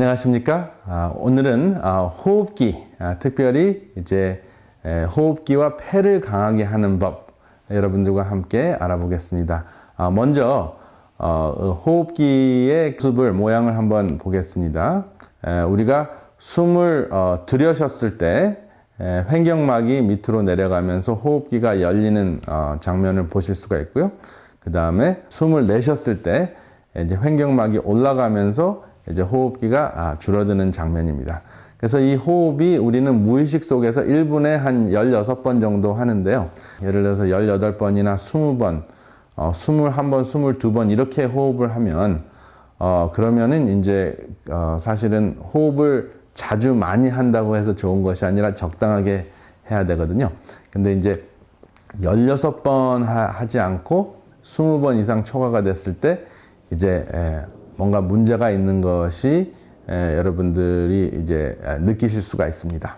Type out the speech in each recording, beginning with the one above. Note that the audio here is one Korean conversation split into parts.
안녕하십니까? 아, 오늘은 아, 호흡기, 아, 특별히 이제 에, 호흡기와 폐를 강하게 하는 법 여러분들과 함께 알아보겠습니다. 아, 먼저 어, 호흡기의 습을 모양을 한번 보겠습니다. 에, 우리가 숨을 어, 들여셨을 때 에, 횡격막이 밑으로 내려가면서 호흡기가 열리는 어, 장면을 보실 수가 있고요. 그 다음에 숨을 내셨을 때 이제 횡격막이 올라가면서 이제 호흡기가 아, 줄어드는 장면입니다. 그래서 이 호흡이 우리는 무의식 속에서 1분에 한 16번 정도 하는데요. 예를 들어서 18번이나 20번, 어, 21번, 22번 이렇게 호흡을 하면 어, 그러면은 이제 어, 사실은 호흡을 자주 많이 한다고 해서 좋은 것이 아니라 적당하게 해야 되거든요. 근데 이제 16번 하, 지 않고 20번 이상 초과가 됐을 때 이제 에, 뭔가 문제가 있는 것이 에, 여러분들이 이제 에, 느끼실 수가 있습니다.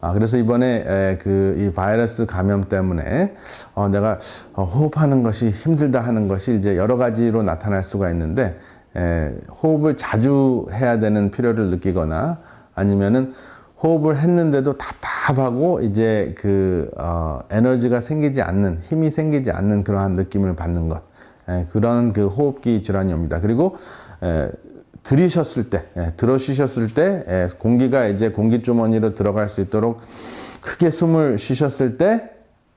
아, 그래서 이번에 그 이 바이러스 감염 때문에 어, 내가 어, 호흡하는 것이 힘들다 하는 것이 이제 여러 가지로 나타날 수가 있는데 에, 호흡을 자주 해야 되는 필요를 느끼거나 아니면은 호흡을 했는데도 답답하고 이제 그 어, 에너지가 생기지 않는 힘이 생기지 않는 그러한 느낌을 받는 것 에, 그런 그 호흡기 질환이 옵니다. 그리고 에, 들이셨을 때, 예, 들어 쉬셨을 때 예, 공기가 이제 공기 주머니로 들어갈 수 있도록 크게 숨을 쉬셨을 때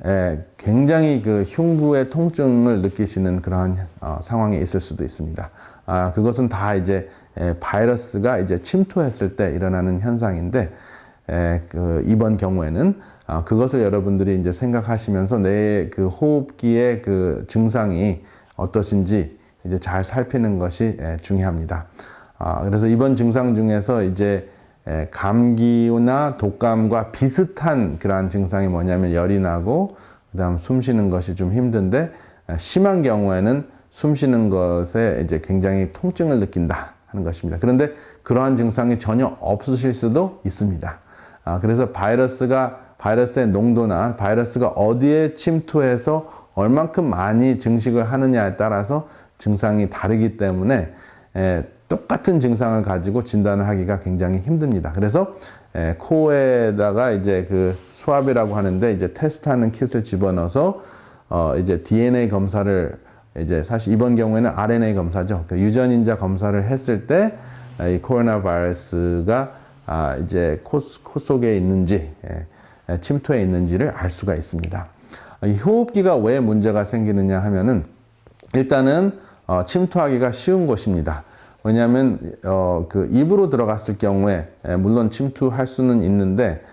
예, 굉장히 그 흉부의 통증을 느끼시는 그러한 어, 상황이 있을 수도 있습니다. 아, 그것은 다 이제 예, 바이러스가 이제 침투했을 때 일어나는 현상인데 예, 그 이번 경우에는 아, 그것을 여러분들이 이제 생각하시면서 내 그 호흡기의 그 증상이 어떠신지 이제 잘 살피는 것이 예, 중요합니다. 아, 그래서 이번 증상 중에서 이제 에, 감기나 독감과 비슷한 그러한 증상이 뭐냐면 열이 나고 그다음 숨 쉬는 것이 좀 힘든데 에, 심한 경우에는 숨 쉬는 것에 이제 굉장히 통증을 느낀다 하는 것입니다. 그런데 그러한 증상이 전혀 없으실 수도 있습니다. 아, 그래서 바이러스가 바이러스의 농도나 바이러스가 어디에 침투해서 얼만큼 많이 증식을 하느냐에 따라서 증상이 다르기 때문에 에, 똑같은 증상을 가지고 진단을 하기가 굉장히 힘듭니다. 그래서 에, 코에다가 이제 그 수압이라고 하는데 이제 테스트하는 킷을 집어넣어서 어, 이제 DNA 검사를 이제 사실 이번 경우에는 RNA 검사죠. 그 유전인자 검사를 했을 때 이 코로나 바이러스가 아, 이제 코, 코 속에 있는지 에, 침투해 있는지를 알 수가 있습니다. 이 호흡기가 왜 문제가 생기느냐 하면은 일단은 어, 침투하기가 쉬운 곳입니다. 왜냐하면 어, 그 입으로 들어갔을 경우에 에, 물론 침투할 수는 있는데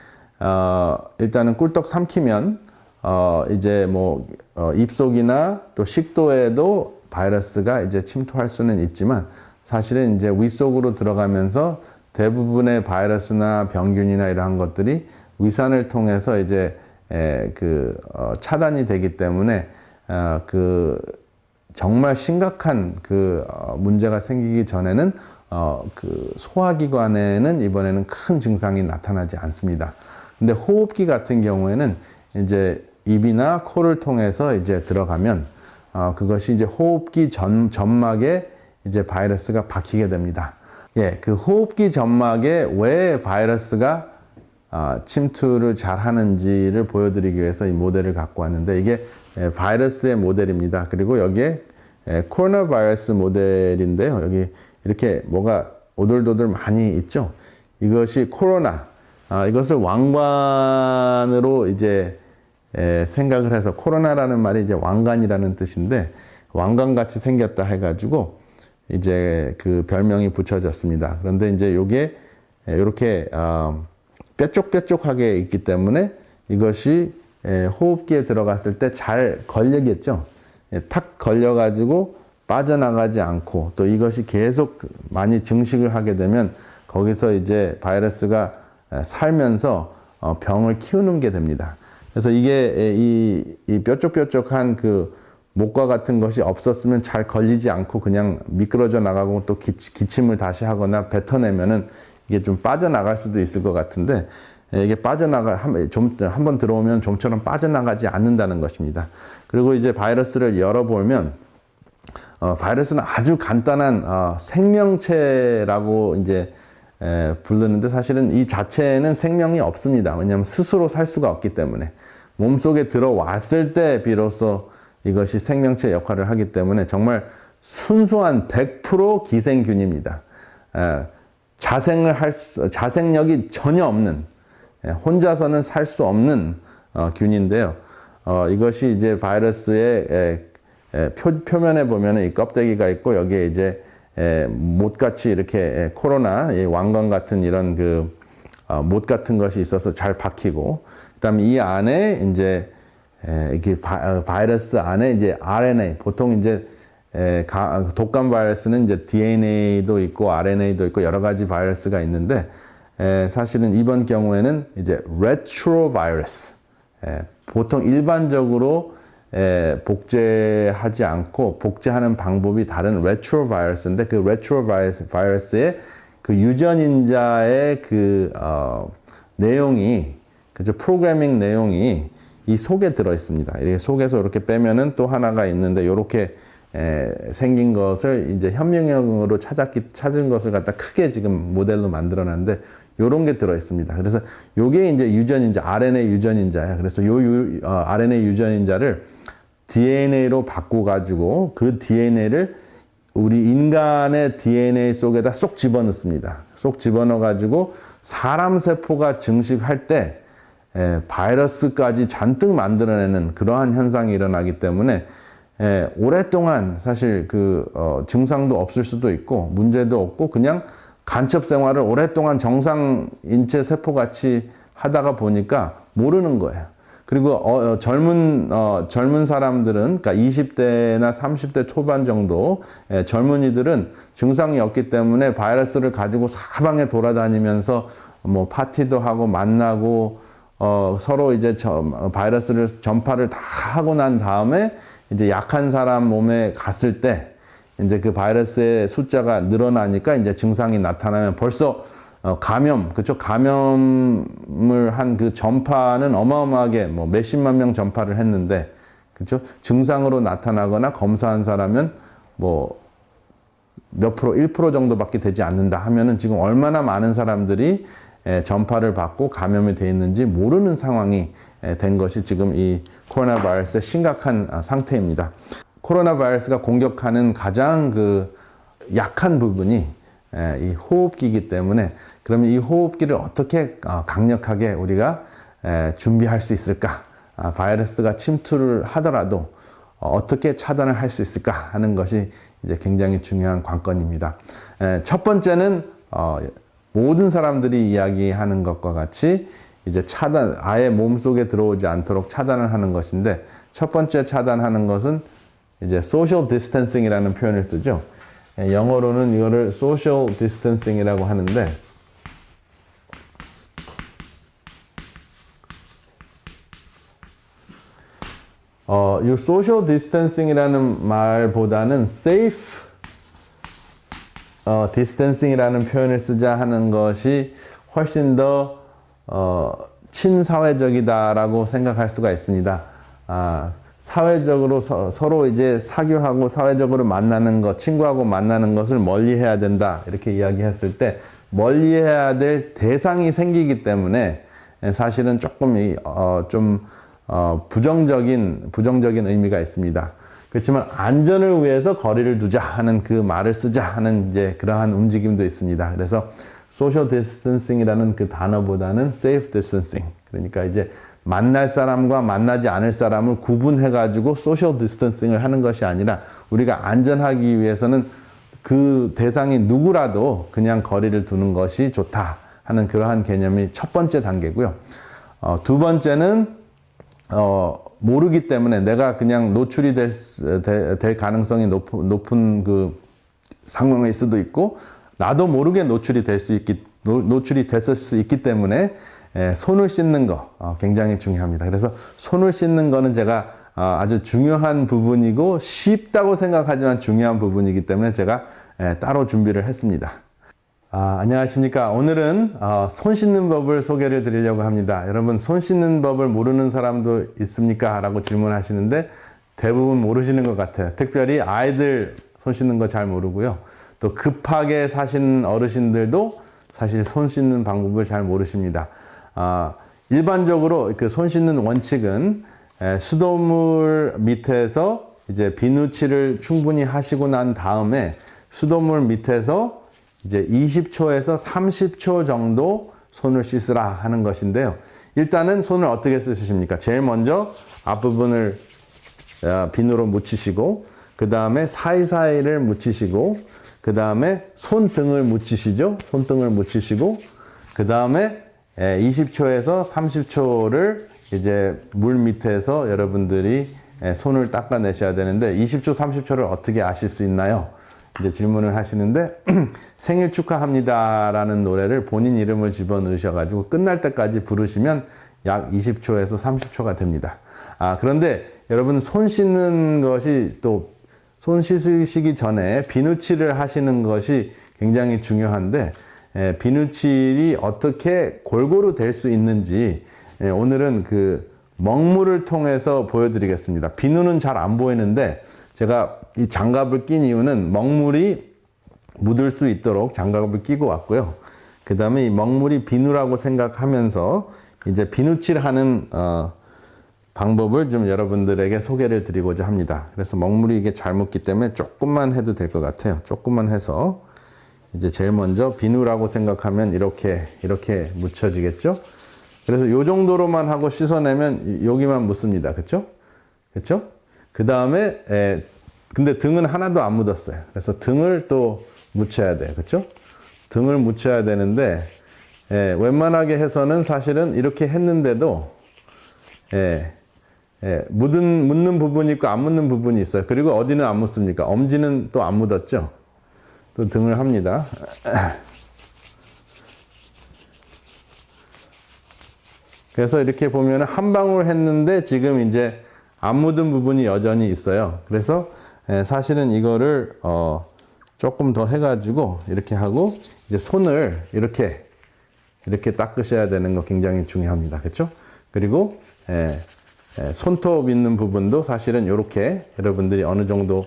어, 일단은 꿀떡 삼키면 어, 이제 뭐 어, 입속이나 또 식도에도 바이러스가 이제 침투할 수는 있지만 사실은 이제 위 속으로 들어가면서 대부분의 바이러스나 병균이나 이러한 것들이 위산을 통해서 이제 에, 그 어, 차단이 되기 때문에 어, 그 정말 심각한 그 어, 문제가 생기기 전에는 어, 그 소화기관에는 이번에는 큰 증상이 나타나지 않습니다. 근데 호흡기 같은 경우에는 이제 입이나 코를 통해서 이제 들어가면 어, 그것이 이제 호흡기 전, 점막에 이제 바이러스가 박히게 됩니다. 예, 그 호흡기 점막에 왜 바이러스가 어, 침투를 잘 하는지를 보여드리기 위해서 이 모델을 갖고 왔는데 이게 예, 바이러스의 모델입니다. 그리고 여기에 예, 코로나 바이러스 모델인데요. 여기 이렇게 뭐가 오돌도돌 많이 있죠. 이것이 코로나. 아, 이것을 왕관으로 이제 에, 생각을 해서 코로나라는 말이 이제 왕관이라는 뜻인데 왕관 같이 생겼다 해가지고 이제 그 별명이 붙여졌습니다. 그런데 이제 요게 이렇게 어, 뾰족뾰족하게 있기 때문에 이것이 에, 호흡기에 들어갔을 때 잘 걸리겠죠. 예, 탁 걸려가지고 빠져나가지 않고 또 이것이 계속 많이 증식을 하게 되면 거기서 이제 바이러스가 살면서 어, 병을 키우는 게 됩니다. 그래서 이게 이, 이 뾰족뾰족한 그 목과 같은 것이 없었으면 잘 걸리지 않고 그냥 미끄러져 나가고 또 기침을 다시 하거나 뱉어내면은 이게 좀 빠져나갈 수도 있을 것 같은데 이게 빠져나가 좀한번 들어오면 좀처럼 빠져나가지 않는다는 것입니다. 그리고 이제 바이러스를 열어보면 어, 바이러스는 아주 간단한 어, 생명체라고 이제 에, 부르는데 사실은 이 자체에는 생명이 없습니다. 왜냐하면 스스로 살 수가 없기 때문에 몸 속에 들어왔을 때 비로소 이것이 생명체 역할을 하기 때문에 정말 순수한 100% 기생균입니다. 에, 자생을 할 수, 자생력이 전혀 없는 예, 혼자서는 살 수 없는 어, 균인데요. 어, 이것이 이제 바이러스의 에, 에, 표, 표면에 보면 이 껍데기가 있고 여기에 이제 에, 못같이 이렇게 에, 코로나 이 왕관 같은 이런 그 어, 못 같은 것이 있어서 잘 박히고 그다음 이 안에 이제 에, 이게 바, 어, 바이러스 안에 이제 RNA 보통 이제 에, 가, 독감 바이러스는 이제 DNA도 있고 RNA도 있고 여러 가지 바이러스가 있는데 에, 사실은 이번 경우에는 이제 레트로바이러스 에, 보통 일반적으로 에, 복제하지 않고 복제하는 방법이 다른 레트로바이러스인데 그 레트로바이러스의 그 유전인자의 그 어, 내용이 그죠 프로그래밍 내용이 이 속에 들어 있습니다. 이렇게 속에서 이렇게 빼면은 또 하나가 있는데 이렇게 에, 생긴 것을 이제 현명형으로 찾았기 찾은 것을 갖다 크게 지금 모델로 만들어놨는데 요런 게 들어 있습니다. 그래서 요게 이제 유전인자 RNA 유전인자야. 그래서 요 유, 어, RNA 유전인자를 DNA로 바꿔 가지고 그 DNA를 우리 인간의 DNA 속에다 쏙 집어넣습니다. 쏙 집어넣어 가지고 사람 세포가 증식할 때 에, 바이러스까지 잔뜩 만들어내는 그러한 현상이 일어나기 때문에 에, 오랫동안 사실 그 어, 증상도 없을 수도 있고 문제도 없고 그냥 간첩 생활을 오랫동안 정상 인체 세포 같이 하다가 보니까 모르는 거예요. 그리고 어, 어, 젊은 어, 젊은 사람들은 그러니까 20대나 30대 초반 정도 예, 젊은이들은 증상이 없기 때문에 바이러스를 가지고 사방에 돌아다니면서 뭐 파티도 하고 만나고 어, 서로 이제 저, 바이러스를 전파를 다 하고 난 다음에 이제 약한 사람 몸에 갔을 때 이제 그 바이러스의 숫자가 늘어나니까 이제 증상이 나타나면 벌써 어, 감염, 그쪽 감염을 한 그 전파는 어마어마하게 뭐 몇십만 명 전파를 했는데, 그죠? 증상으로 나타나거나 검사한 사람은 뭐 몇 프로, 1% 정도밖에 되지 않는다 하면은 지금 얼마나 많은 사람들이 에, 전파를 받고 감염이 돼 있는지 모르는 상황이 에, 된 것이 지금 이 코로나 바이러스의 심각한 아, 상태입니다. 코로나 바이러스가 공격하는 가장 그 약한 부분이 에, 이 호흡기이기 때문에 그러면 이 호흡기를 어떻게 어, 강력하게 우리가 에, 준비할 수 있을까? 아, 바이러스가 침투를 하더라도 어, 어떻게 차단을 할 수 있을까 하는 것이 이제 굉장히 중요한 관건입니다. 에, 첫 번째는 어, 모든 사람들이 이야기하는 것과 같이 이제 차단, 아예 몸 속에 들어오지 않도록 차단을 하는 것인데 첫 번째 차단하는 것은 이제 social distancing이라는 표현을 쓰죠. 예, 영어로는 이거를 social distancing이라고 하는데 어, 이 social distancing이라는 말보다는 safe 어, distancing이라는 표현을 쓰자 하는 것이 훨씬 더 어, 친사회적이다라고 생각할 수가 있습니다. 아, 사회적으로 서, 로 이제 사교하고 사회적으로 만나는 것, 친구하고 만나는 것을 멀리 해야 된다. 이렇게 이야기했을 때 멀리 해야 될 대상이 생기기 때문에 사실은 조금 이, 어, 좀 어, 부정적인 부정적인 의미가 있습니다. 그렇지만 안전을 위해서 거리를 두자 하는 그 말을 쓰자 하는 이제 그러한 움직임도 있습니다. 그래서 소셜 디스턴싱이라는 그 단어보다는 세이프 디스턴싱. 그러니까 이제 만날 사람과 만나지 않을 사람을 구분해 가지고 소셜 디스턴싱을 하는 것이 아니라 우리가 안전하기 위해서는 그 대상이 누구라도 그냥 거리를 두는 것이 좋다 하는 그러한 개념이 첫 번째 단계고요. 어, 두 번째는 어, 모르기 때문에 내가 그냥 노출이 될, 될 가능성이 높, 높은 그 상황일 수도 있고 나도 모르게 노출이 될 수 있기 노, 노출이 됐을 수 있기 때문에 에, 손을 씻는 거 어, 굉장히 중요합니다. 그래서 손을 씻는 거는 제가 어, 아주 중요한 부분이고 쉽다고 생각하지만 중요한 부분이기 때문에 제가 에, 따로 준비를 했습니다. 아, 안녕하십니까. 오늘은 어, 손 씻는 법을 소개를 드리려고 합니다. 여러분, 손 씻는 법을 모르는 사람도 있습니까? 라고 질문하시는데 대부분 모르시는 것 같아요. 특별히 아이들 손 씻는 거 잘 모르고요. 또 급하게 사시는 어르신들도 사실 손 씻는 방법을 잘 모르십니다. 아, 일반적으로 그 손 씻는 원칙은 에, 수돗물 밑에서 이제 비누칠을 충분히 하시고 난 다음에 수돗물 밑에서 이제 20초에서 30초 정도 손을 씻으라 하는 것인데요. 일단은 손을 어떻게 쓰십니까? 제일 먼저 앞부분을 어, 비누로 묻히시고 그 다음에 사이사이를 묻히시고 그 다음에 손등을 묻히시죠. 손등을 묻히시고 그 다음에 20초에서 30초를 이제 물 밑에서 여러분들이 에, 손을 닦아내셔야 되는데 20초, 30초를 어떻게 아실 수 있나요? 이제 질문을 하시는데 생일 축하합니다라는 노래를 본인 이름을 집어넣으셔가지고 끝날 때까지 부르시면 약 20초에서 30초가 됩니다. 아 그런데 여러분 손 씻는 것이 또 손 씻으시기 전에 비누칠을 하시는 것이 굉장히 중요한데 에, 비누칠이 어떻게 골고루 될 수 있는지 에, 오늘은 그 먹물을 통해서 보여드리겠습니다. 비누는 잘 안 보이는데 제가 이 장갑을 낀 이유는 먹물이 묻을 수 있도록 장갑을 끼고 왔고요. 그 다음에 이 먹물이 비누라고 생각하면서 이제 비누칠하는 어, 방법을 좀 여러분들에게 소개를 드리고자 합니다. 그래서 먹물이 이게 잘 묻기 때문에 조금만 해도 될 것 같아요. 조금만 해서 이제 제일 먼저 비누라고 생각하면 이렇게 이렇게 묻혀지겠죠. 그래서 요 정도로만 하고 씻어내면 여기만 묻습니다. 그렇죠? 그렇죠? 그 다음에 근데 등은 하나도 안 묻었어요. 그래서 등을 또 묻혀야 돼요. 그렇죠? 등을 묻혀야 되는데 예, 웬만하게 해서는 사실은 이렇게 했는데도 예, 예, 묻은 묻는 부분이 있고 안 묻는 부분이 있어요. 그리고 어디는 안 묻습니까? 엄지는 또 안 묻었죠. 또 등을 합니다. 그래서 이렇게 보면 한 방울 했는데 지금 이제 안 묻은 부분이 여전히 있어요. 그래서 에, 사실은 이거를 어, 조금 더 해가지고 이렇게 하고 이제 손을 이렇게 이렇게 닦으셔야 되는 거 굉장히 중요합니다. 그렇죠? 그리고 에, 에, 손톱 있는 부분도 사실은 이렇게 여러분들이 어느 정도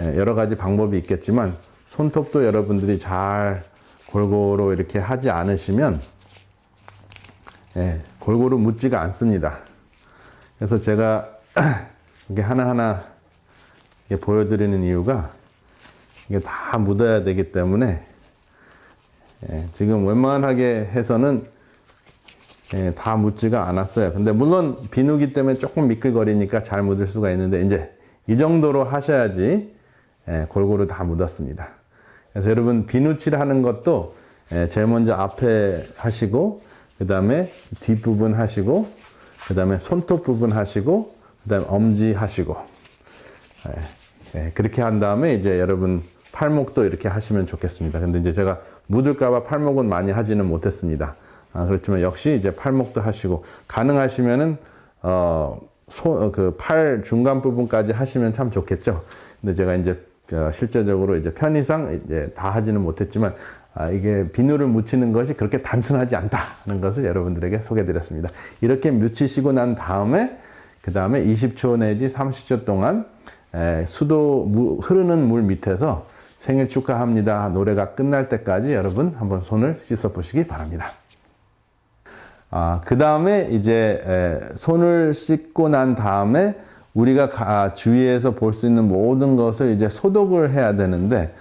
에, 여러 가지 방법이 있겠지만 손톱도 여러분들이 잘 골고루 이렇게 하지 않으시면 예, 골고루 묻지가 않습니다. 그래서 제가 이게 하나하나 보여드리는 이유가 이게 다 묻어야 되기 때문에 예, 지금 웬만하게 해서는 예, 다 묻지가 않았어요. 근데 물론 비누기 때문에 조금 미끌거리니까 잘 묻을 수가 있는데 이제 이 정도로 하셔야지 예, 골고루 다 묻었습니다. 그래서 여러분 비누칠 하는 것도 예, 제일 먼저 앞에 하시고 그 다음에 뒷부분 하시고, 그 다음에 손톱 부분 하시고, 그 다음에 엄지 하시고. 예, 예, 그렇게 한 다음에 이제 여러분 팔목도 이렇게 하시면 좋겠습니다. 근데 이제 제가 묻을까봐 팔목은 많이 하지는 못했습니다. 아, 그렇지만 역시 이제 팔목도 하시고, 가능하시면은, 어, 소, 그팔 중간 부분까지 하시면 참 좋겠죠. 근데 제가 이제 어, 실제적으로 이제 편의상 이제 다 하지는 못했지만 아, 이게 비누를 묻히는 것이 그렇게 단순하지 않다는 것을 여러분들에게 소개드렸습니다. 이렇게 묻히시고 난 다음에 그 다음에 20초 내지 30초 동안 에, 수도 무, 흐르는 물 밑에서 생일 축하합니다 노래가 끝날 때까지 여러분 한번 손을 씻어 보시기 바랍니다. 아, 그 다음에 이제 에, 손을 씻고 난 다음에 우리가 가, 주위에서 볼 수 있는 모든 것을 이제 소독을 해야 되는데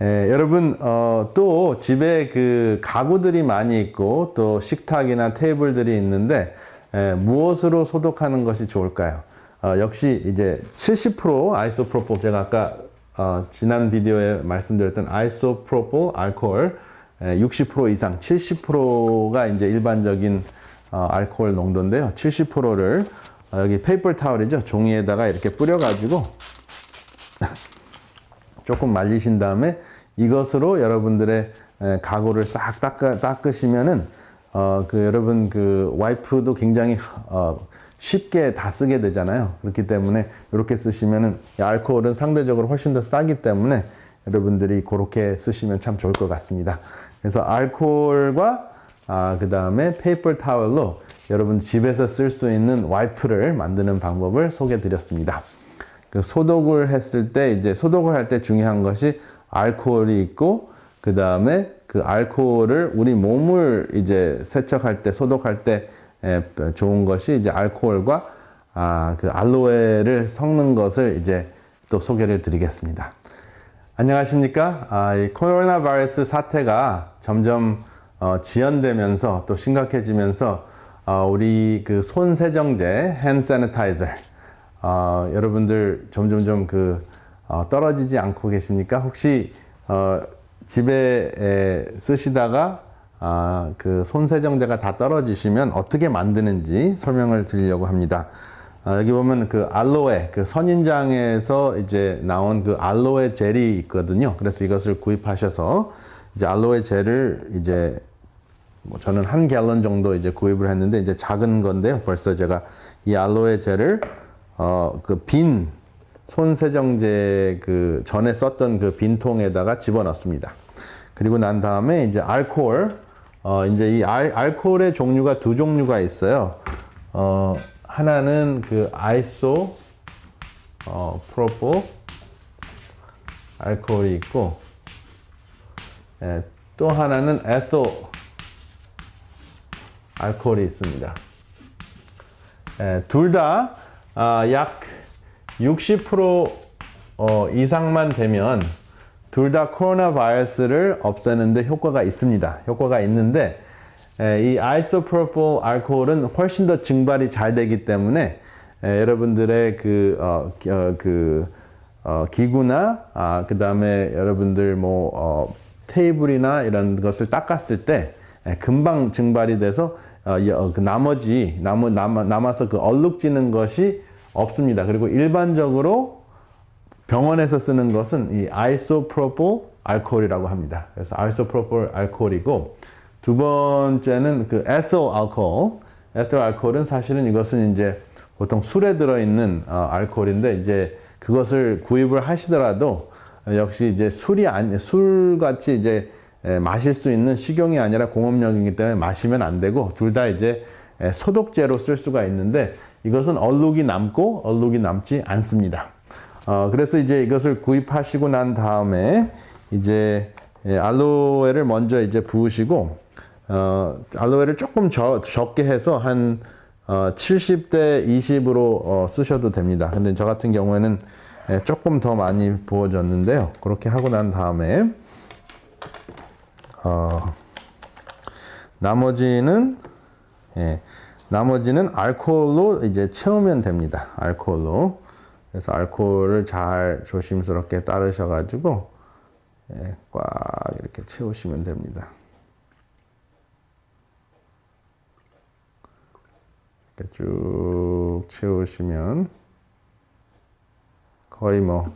에, 여러분 어, 또 집에 그 가구들이 많이 있고 또 식탁이나 테이블들이 있는데 에, 무엇으로 소독하는 것이 좋을까요? 어, 역시 이제 70% 아이소프로폴 제가 아까 어, 지난 비디오에 말씀드렸던 아이소프로폴 알코올 60% 이상 70%가 이제 일반적인 어, 알코올 농도인데요. 70%를 어, 여기 페이퍼 타월이죠. 종이에다가 이렇게 뿌려가지고 조금 말리신 다음에 이것으로 여러분들의 가구를 싹 닦아, 닦으시면은 어, 그 여러분 그 와이프도 굉장히 어, 쉽게 다 쓰게 되잖아요. 그렇기 때문에 이렇게 쓰시면은 이 알코올은 상대적으로 훨씬 더 싸기 때문에 여러분들이 그렇게 쓰시면 참 좋을 것 같습니다. 그래서 알코올과 아, 그 다음에 페이퍼 타월로 여러분 집에서 쓸 수 있는 와이프를 만드는 방법을 소개해 드렸습니다. 그 소독을 했을 때 이제 소독을 할 때 중요한 것이 알코올이 있고 그 다음에 그그 알코올을 우리 몸을 이제 세척할 때 소독할 때 에, 좋은 것이 이제 알코올과 아, 그 알로에를 섞는 것을 이제 또 소개를 드리겠습니다. 안녕하십니까? 아, 이 코로나 바이러스 사태가 점점 어, 지연되면서 또 심각해지면서 어, 우리 그 손 세정제, 핸 세니타이저 어, 여러분들 점점 좀그 어, 떨어지지 않고 계십니까? 혹시 어, 집에 에, 쓰시다가 아, 그 손세정제가 다 떨어지시면 어떻게 만드는지 설명을 드리려고 합니다. 아, 여기 보면 그 알로에, 그 선인장에서 이제 나온 그 알로에 젤이 있거든요. 그래서 이것을 구입하셔서 이제 알로에 젤을 이제 뭐 저는 한 갤런 정도 이제 구입을 했는데 이제 작은 건데요. 벌써 제가 이 알로에 젤을 어, 그 빈 손세정제 그 전에 썼던 그 빈통에다가 집어넣습니다. 그리고 난 다음에 이제 알코올, 어, 이제 이 알, 알코올의 종류가 두 종류가 있어요. 어, 하나는 그 아이소, 어, 프로포 알코올이 있고, 예, 또 하나는 에토 알코올이 있습니다. 예, 둘다 아, 약60% 어, 이상만 되면 둘 다 코로나 바이러스를 없애는데 효과가 있습니다. 효과가 있는데 에, 이 아이소프로폴 알코올은 훨씬 더 증발이 잘 되기 때문에 에, 여러분들의 그, 어, 기- 어, 그 어, 기구나 아, 그 다음에 여러분들 뭐 어, 테이블이나 이런 것을 닦았을 때 에, 금방 증발이 돼서 어, 여- 어, 그 나머지 남아, 남아, 남아 서 그 얼룩지는 것이 없습니다. 그리고 일반적으로 병원에서 쓰는 것은 이 아이소프로폴 알코올이라고 합니다. 그래서 아이소프로폴 알코올이고 두 번째는 그 에థ 알코올. 에థ 알코올은 사실은 이것은 이제 보통 술에 들어 있는 어, 알코올인데 이제 그것을 구입을 하시더라도 역시 이제 술이 아니 술 같이 이제 에, 마실 수 있는 식용이 아니라 공업용이기 때문에 마시면 안 되고 둘 다 이제 에, 소독제로 쓸 수가 있는데 이것은 얼룩이 남고 얼룩이 남지 않습니다. 어, 그래서 이제 이것을 구입하시고 난 다음에 이제 예, 알로에를 먼저 이제 부으시고 어, 알로에를 조금 저, 적게 해서 한 어, 70대 20으로 어, 쓰셔도 됩니다. 근데 저 같은 경우에는 예, 조금 더 많이 부어졌는데요. 그렇게 하고 난 다음에 어, 나머지는 예, 나머지는 알코올로 이제 채우면 됩니다. 알코올로. 그래서 알코올을 잘 조심스럽게 따르셔가지고 예, 꽉 이렇게 채우시면 됩니다. 이렇게 쭉 채우시면 거의 뭐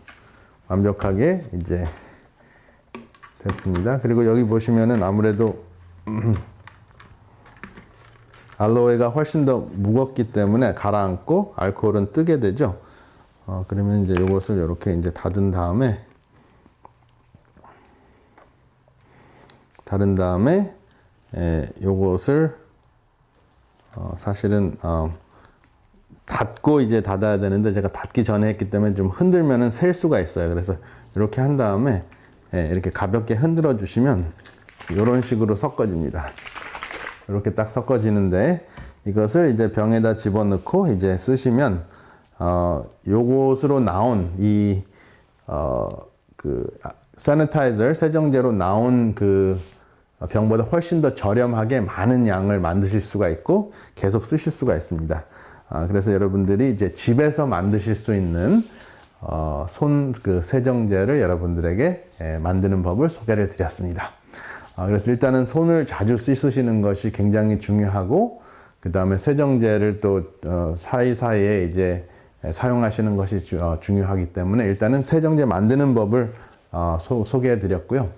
완벽하게 이제 됐습니다. 그리고 여기 보시면은 아무래도 알로에가 훨씬 더 무겁기 때문에 가라앉고 알코올은 뜨게 되죠. 어, 그러면 이제 이것을 이렇게 이제 닫은 다음에 닫은 다음에 에, 요것을 어, 사실은 어, 닫고 이제 닫아야 되는데 제가 닫기 전에 했기 때문에 좀 흔들면은 셀 수가 있어요. 그래서 이렇게 한 다음에 예, 이렇게 가볍게 흔들어 주시면 이런 식으로 섞어집니다. 이렇게 딱 섞어지는데 이것을 이제 병에다 집어넣고 이제 쓰시면 어 요것으로 나온 이 어 그 사니타이저 세정제로 나온 그 병보다 훨씬 더 저렴하게 많은 양을 만드실 수가 있고 계속 쓰실 수가 있습니다. 아, 그래서 여러분들이 이제 집에서 만드실 수 있는 어, 손 그 세정제를 여러분들에게 예, 만드는 법을 소개를 드렸습니다. 아, 그래서 일단은 손을 자주 씻으시는 것이 굉장히 중요하고 그 다음에 세정제를 또 어, 사이사이에 이제 사용하시는 것이 주- 어, 중요하기 때문에 일단은 세정제 만드는 법을 어, 소, 개해 드렸고요.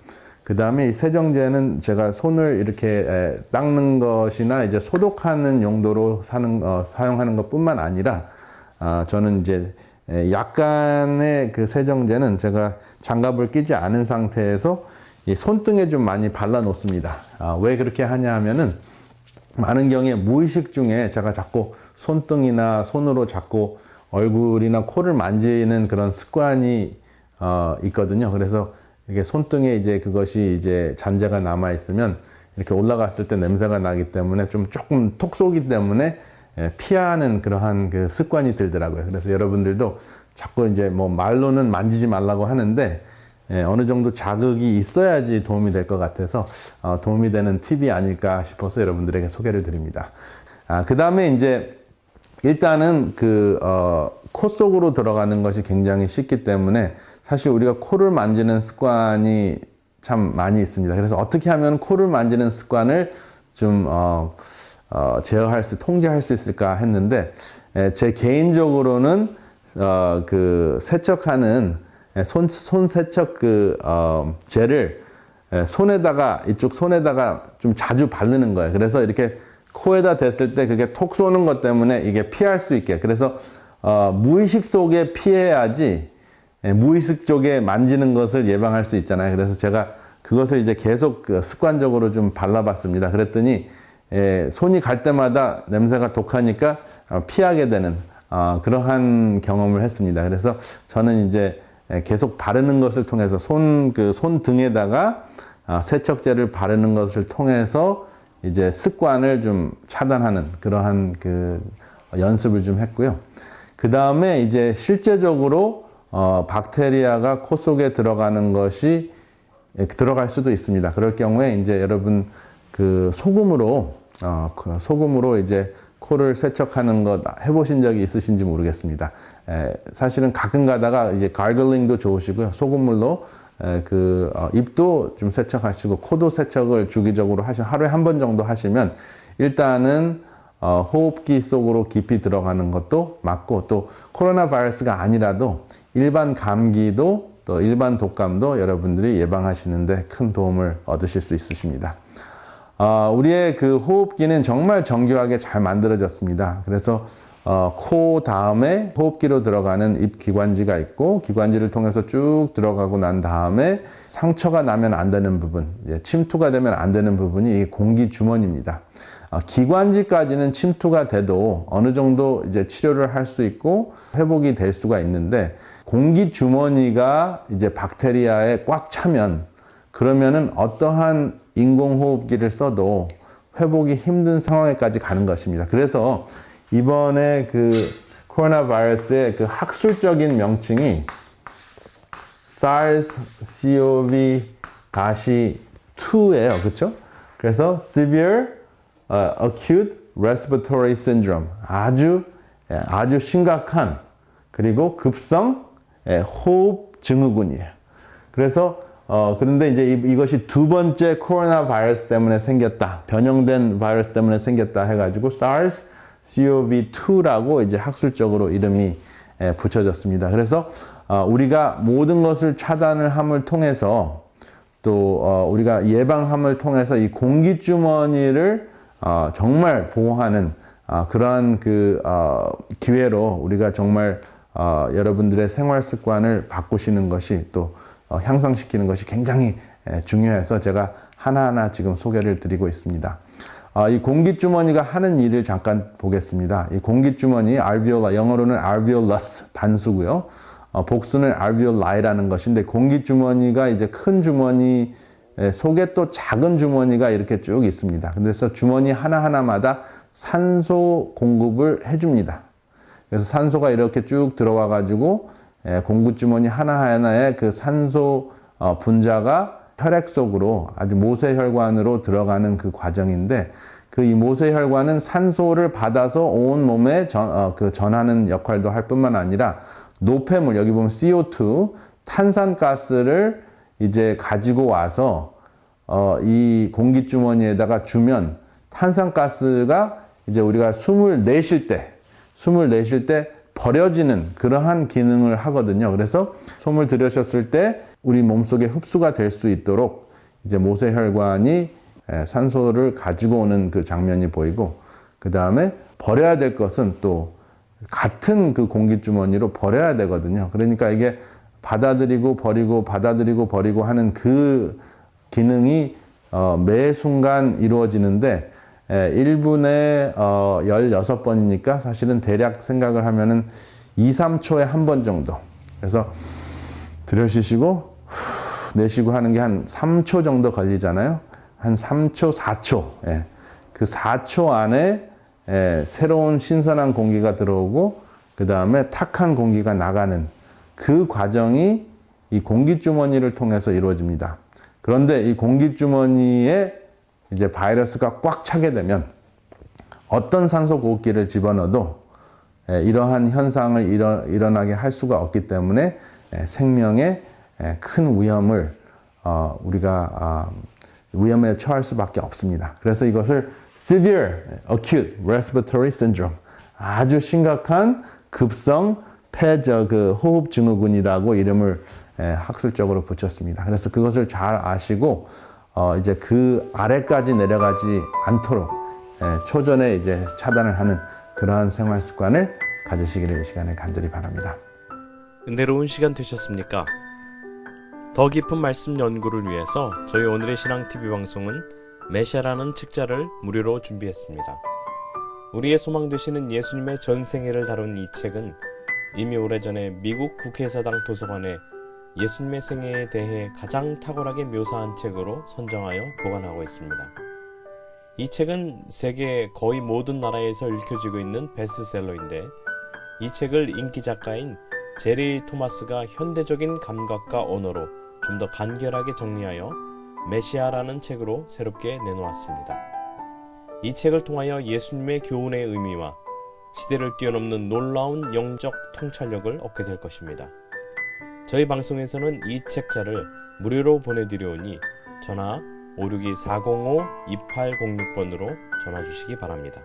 그 다음에 이 세정제는 제가 손을 이렇게 에, 닦는 것이나 이제 소독하는 용도로 사는, 어, 사용하는 것 뿐만 아니라 아, 저는 이제 에, 약간의 그 세정제는 제가 장갑을 끼지 않은 상태에서 이 손등에 좀 많이 발라 놓습니다. 아, 왜 그렇게 하냐 하면은 많은 경우에 무의식 중에 제가 자꾸 손등이나 손으로 자꾸 얼굴이나 코를 만지는 그런 습관이 어, 있거든요. 그래서 이게 손등에 이제 그것이 이제 잔재가 남아 있으면 이렇게 올라갔을 때 냄새가 나기 때문에 좀 조금 톡 쏘기 때문에 예, 피하는 그러한 그 습관이 들더라고요. 그래서 여러분들도 자꾸 이제 뭐 말로는 만지지 말라고 하는데 예, 어느 정도 자극이 있어야지 도움이 될 것 같아서 어, 도움이 되는 팁이 아닐까 싶어서 여러분들에게 소개를 드립니다. 아, 그 다음에 이제 일단은 그, 어, 코 속으로 들어가는 것이 굉장히 쉽기 때문에 사실 우리가 코를 만지는 습관이 참 많이 있습니다. 그래서 어떻게 하면 코를 만지는 습관을 좀, 어, 어, 제어할 수, 통제할 수 있을까 했는데, 에, 제 개인적으로는, 어, 그, 세척하는, 에, 손, 손 세척 그, 어, 젤을 에, 손에다가, 이쪽 손에다가 좀 자주 바르는 거예요. 그래서 이렇게 코에다 댔을 때 그게 톡 쏘는 것 때문에 이게 피할 수 있게. 그래서, 어, 무의식 속에 피해야지, 예, 무의식 쪽에 만지는 것을 예방할 수 있잖아요. 그래서 제가 그것을 이제 계속 그 습관적으로 좀 발라봤습니다. 그랬더니 예, 손이 갈 때마다 냄새가 독하니까 어, 피하게 되는 어, 그러한 경험을 했습니다. 그래서 저는 이제 예, 계속 바르는 것을 통해서 손 그 손등에다가 아, 세척제를 바르는 것을 통해서 이제 습관을 좀 차단하는 그러한 그 연습을 좀 했고요. 그 다음에 이제 실제적으로 어, 박테리아가 코 속에 들어가는 것이 예, 들어갈 수도 있습니다. 그럴 경우에 이제 여러분 그 소금으로 어, 그 소금으로 이제 코를 세척하는 것 해보신 적이 있으신지 모르겠습니다. 에, 사실은 가끔 가다가 이제 가글링도 좋으시고요. 소금물로 에, 그 어, 입도 좀 세척하시고 코도 세척을 주기적으로 하시 하루에 한 번 정도 하시면 일단은 어, 호흡기 속으로 깊이 들어가는 것도 맞고 또 코로나 바이러스가 아니라도 일반 감기도 또 일반 독감도 여러분들이 예방하시는데 큰 도움을 얻으실 수 있으십니다. 어, 우리의 그 호흡기는 정말 정교하게 잘 만들어졌습니다. 그래서 어, 코 다음에 호흡기로 들어가는 입 기관지가 있고 기관지를 통해서 쭉 들어가고 난 다음에 상처가 나면 안 되는 부분, 예, 침투가 되면 안 되는 부분이 이 공기 주머니입니다. 어, 기관지까지는 침투가 돼도 어느 정도 이제 치료를 할 수 있고 회복이 될 수가 있는데 공기 주머니가 이제 박테리아에 꽉 차면 그러면은 어떠한 인공호흡기를 써도 회복이 힘든 상황에까지 가는 것입니다. 그래서 이번에 그 코로나 바이러스의 그 학술적인 명칭이 SARS-CoV-2예요. 그렇죠? 그래서 severe uh, acute respiratory syndrome 아주 예, 아주 심각한 그리고 급성 예, 호흡 증후군이에요. 그래서 어 그런데 이제 이, 이것이 두 번째 코로나 바이러스 때문에 생겼다. 변형된 바이러스 때문에 생겼다 해가지고 SARS CoV2라고 이제 학술적으로 이름이 예, 붙여졌습니다. 그래서 어, 우리가 모든 것을 차단을 함을 통해서 또 어, 우리가 예방함을 통해서 이 공기 주머니를 어, 정말 보호하는 어, 그러한 그 어, 기회로 우리가 정말 어, 여러분들의 생활 습관을 바꾸시는 것이 또 어, 향상시키는 것이 굉장히 에, 중요해서 제가 하나하나 지금 소개를 드리고 있습니다. 어, 이 공기주머니가 하는 일을 잠깐 보겠습니다. 이 공기주머니 alveolar, 영어로는 alveolus 단수고요. 어, 복수는 alveoli라는 것인데 공기주머니가 이제 큰 주머니 에, 속에 또 작은 주머니가 이렇게 쭉 있습니다. 그래서 주머니 하나하나마다 산소 공급을 해줍니다. 그래서 산소가 이렇게 쭉 들어와 가지고 공구 주머니 하나하나에 그 산소 어, 분자가 혈액 속으로 아주 모세혈관으로 들어가는 그 과정인데 그 이 모세혈관은 산소를 받아서 온 몸에 전, 어, 그 전하는 역할도 할 뿐만 아니라 노폐물 여기 보면 CO2 탄산가스를 이제 가지고 와서 어, 이 공기 주머니에다가 주면 탄산가스가 이제 우리가 숨을 내쉴 때 숨을 내쉴 때 버려지는 그러한 기능을 하거든요. 그래서 숨을 들여셨을 때 우리 몸속에 흡수가 될 수 있도록 이제 모세혈관이 산소를 가지고 오는 그 장면이 보이고 그 다음에 버려야 될 것은 또 같은 그 공기주머니로 버려야 되거든요. 그러니까 이게 받아들이고 버리고 받아들이고 버리고 하는 그 기능이 어, 매 순간 이루어지는데 1분에 어, 16번이니까 사실은 대략 생각을 하면은 2, 3초에 한 번 정도. 그래서 들여쉬시고 내쉬고 하는 게 한 3초 정도 걸리잖아요. 한 3초, 4초. 예. 그 4초 안에 예, 새로운 신선한 공기가 들어오고 그 다음에 탁한 공기가 나가는 그 과정이 이 공기주머니를 통해서 이루어집니다. 그런데 이 공기주머니에 이제 바이러스가 꽉 차게 되면 어떤 산소 호흡기를 집어넣어도 예, 이러한 현상을 일어, 일어나게 할 수가 없기 때문에 예, 생명에 예, 큰 위험을 어, 우리가 아, 위험에 처할 수밖에 없습니다. 그래서 이것을 severe acute respiratory syndrome 아주 심각한 급성 폐저 그 호흡 증후군이라고 이름을 예, 학술적으로 붙였습니다. 그래서 그것을 잘 아시고 어, 이제 그 아래까지 내려가지 않도록 예, 초전에 이제 차단을 하는 그러한 생활 습관을 가지시기를 이 시간에 간절히 바랍니다. 은혜로운 시간 되셨습니까? 더 깊은 말씀 연구를 위해서 저희 오늘의 신앙 TV 방송은 메시아라는 책자를 무료로 준비했습니다. 우리의 소망 되시는 예수님의 전생애를 다룬 이 책은 이미 오래전에 미국 국회의사당 도서관에 예수님의 생애에 대해 가장 탁월하게 묘사한 책으로 선정하여 보관하고 있습니다. 이 책은 세계 거의 모든 나라에서 읽혀지고 있는 베스트셀러인데 이 책을 인기 작가인 제리 토마스가 현대적인 감각과 언어로 좀 더 간결하게 정리하여 메시아라는 책으로 새롭게 내놓았습니다. 이 책을 통하여 예수님의 교훈의 의미와 시대를 뛰어넘는 놀라운 영적 통찰력을 얻게 될 것입니다. 저희 방송에서는 이 책자를 무료로 보내드려오니 전화 562-405-2806번으로 전화 주시기 바랍니다.